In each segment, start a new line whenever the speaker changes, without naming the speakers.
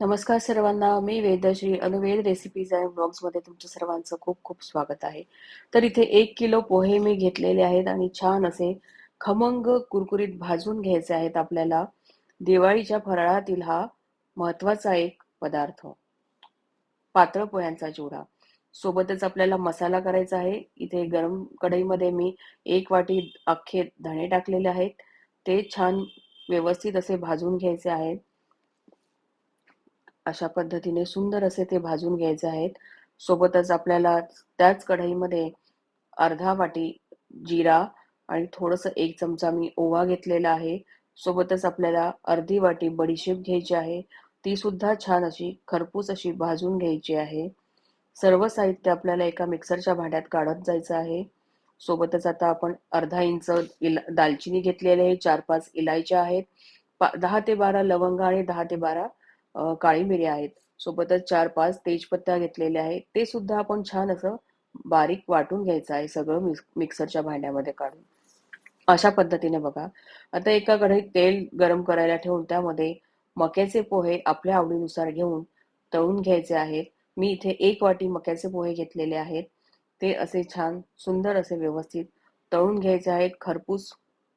नमस्कार सर्वांना. मी वेदश्री अनुवेद रेसिपीज अँड ब्लॉग्समध्ये तुमचं सर्वांचं खूप खूप स्वागत आहे. तर इथे एक किलो पोहे मी घेतलेले आहेत आणि छान असे खमंग कुरकुरीत भाजून घ्यायचे आहेत आपल्याला. दिवाळीच्या फराळातील हा महत्त्वाचा एक पदार्थ. पातळ पोह्यांचा चिवडा. सोबतच आपल्याला मसाला करायचा आहे. इथे गरम कढईमध्ये मी एक वाटी अख्खे धणे टाकलेले आहेत. ते छान व्यवस्थित असे भाजून घ्यायचे आहेत. अशा पद्धतीने सुंदर असे ते भाजून घ्यायचे आहेत. सोबतच आपल्याला त्याच कढईमध्ये अर्धा वाटी जिरा आणि थोडस एक चमचा मी ओवा घेतलेला आहे. सोबतच आपल्याला अर्धी वाटी बडीशेप घ्यायची आहे. ती सुद्धा छान अशी खरपूस अशी भाजून घ्यायची आहे. सर्व साहित्य आपल्याला एका मिक्सरच्या भांड्यात काढत जायचं आहे. सोबतच आता आपण अर्धा इंच इला दालचिनी घेतलेली आहे. चार पाच इलायच्या आहेत. दहा ते बारा लवंग आणि दहा ते बारा काळी मिरी आहेत. सोबतच चार पाच तेजपत्ता घेतलेले आहेत. ते सुद्धा आपण छान असं बारीक वाटून घ्यायचं आहे सगळं मिक्सरच्या भांड्यामध्ये काढून. अशा पद्धतीने बघा. आता एका कढईत तेल गरम करायला ठेवून त्यामध्ये मक्याचे पोहे आपल्या आवडीनुसार घेऊन तळून घ्यायचे आहेत. मी इथे एक वाटी मक्याचे पोहे घेतलेले आहेत. ते असे छान सुंदर असे व्यवस्थित तळून घ्यायचे आहेत. खरपूस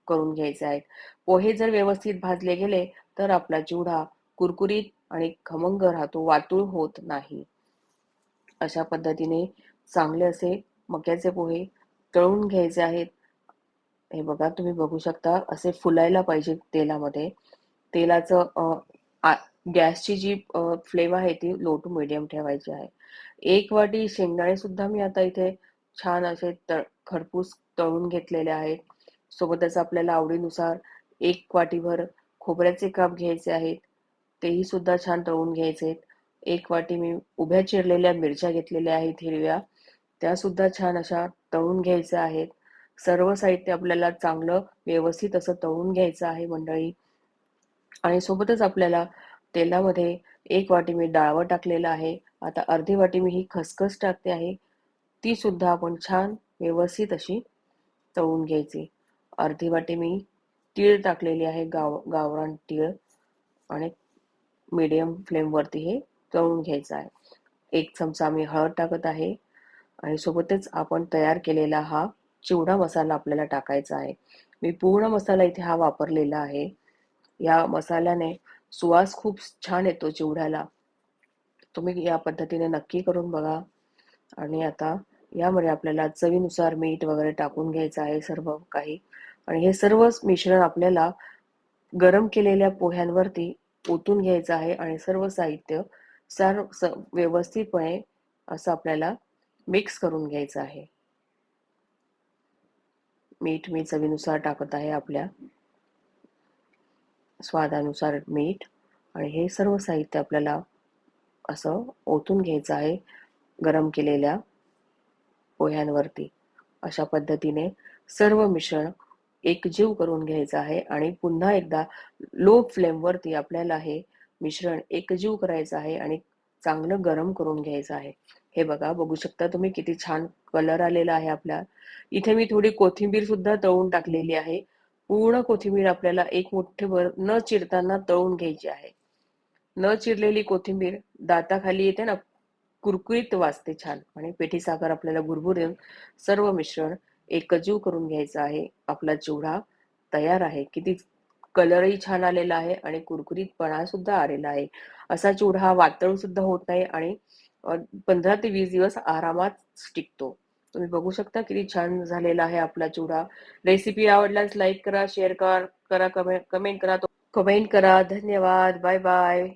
करून घ्यायचे आहेत. पोहे जर व्यवस्थित भाजले गेले तर आपला चिवडा कुरकुरीत आणि खमंग राहतो वातुळ होत नाही. अशा पद्धतीने चांगले असे मक्याचे पोहे तळून घ्यायचे आहेत. हे बघा तुम्ही बघू शकता असे फुलायला पाहिजे तेलामध्ये. तेलाचं गॅसची जी फ्लेम आहे ती लो टू मिडियम ठेवायची आहे. एक वाटी शेंगदाणे सुद्धा मी आता इथे छान असे तळ खरपूस तळून घेतलेले आहेत. सोबतच आपल्याला आवडीनुसार एक वाटीभर खोबऱ्याचे काप घ्यायचे आहेत. तेही सुद्धा छान तळून घ्यायचे एक वाटी मी उभ्या चिरलेल्या मिरच्या घेतलेल्या आहेत हिरव्या. त्या सुद्धा छान अशा तळून घ्यायच्या आहेत. सर्व साहित्य आपल्याला चांगलं व्यवस्थित असं तळून घ्यायचं आहे मंडळी. आणि सोबतच आपल्याला तेलामध्ये एक वाटी मी डाळवं टाकलेलं आहे. आता अर्धी वाटी मी ही खसखस टाकते आहे. ती सुद्धा आपण छान व्यवस्थित अशी तळून घ्यायची. अर्धी वाटी मी तीळ टाकलेली आहे गाव गावरान तीळ. आणि मीडियम फ्लेमवरती हे तळून घ्यायचं आहे. एक चमचा मी हळद टाकत आहे आणि सोबतच आपण तयार केलेला हा चिवडा मसाला आपल्याला टाकायचा आहे. मी पूर्ण मसाला इथे हा वापरलेला आहे. या मसाल्याने सुवास खूप छान येतो चिवड्याला. तुम्ही या पद्धतीने नक्की करून बघा. आणि आता यामध्ये आपल्याला चवीनुसार मीठ वगैरे टाकून घ्यायचं आहे सर्व काही. आणि हे सर्वच मिश्रण आपल्याला गरम केलेल्या पोह्यांवरती ओतून घ्यायचं आहे आणि सर्व साहित्य सर्व व्यवस्थितपणे असं आपल्याला मिक्स करून घ्यायचं आहे. मीठ मी चवीनुसार टाकत आहे आपल्या. स्वादानुसार मीठ आणि हे सर्व साहित्य आपल्याला असं ओतून घ्यायचं आहे गरम केलेल्या पोह्यांवरती. अशा पद्धतीने सर्व मिश्रण एकजीव करून घ्यायचं आहे आणि पुन्हा एकदा लो फ्लेमवरती आपल्याला हे मिश्रण एकजीव करायचं आहे आणि चांगलं गरम करून घ्यायचं आहे. हे बघा बघू शकता तुम्ही किती छान कलर आलेला आहे आपल्या इथे मी थोडी कोथिंबीर सुद्धा तळून टाकलेली आहे. पूर्ण कोथिंबीर आपल्याला एक भर न चिरताना तळून घ्यायची आहे. न चिरलेली कोथिंबीर दाताखाली येते ना कुरकुरीत वाजते छान आणि पेठी साखर आपल्याला देऊन सर्व मिश्रण एकजीव करून घ्यायचा आहे. आपला चिवडा तयार आहे किती कलरही छान आलेला आहे आणि कुरकुरीतपणा सुद्धा आलेला आहे. असा चिवडा हा वातळ सुद्धा होत नाही आणि पंधरा ते वीस दिवस आरामात टिकतो. तुम्ही बघू शकता किती छान झालेला आहे आपला चिवडा रेसिपी आवडल्यास लाईक करा शेअर करा करा कमेंट करा कमेंट करा. धन्यवाद. Bye bye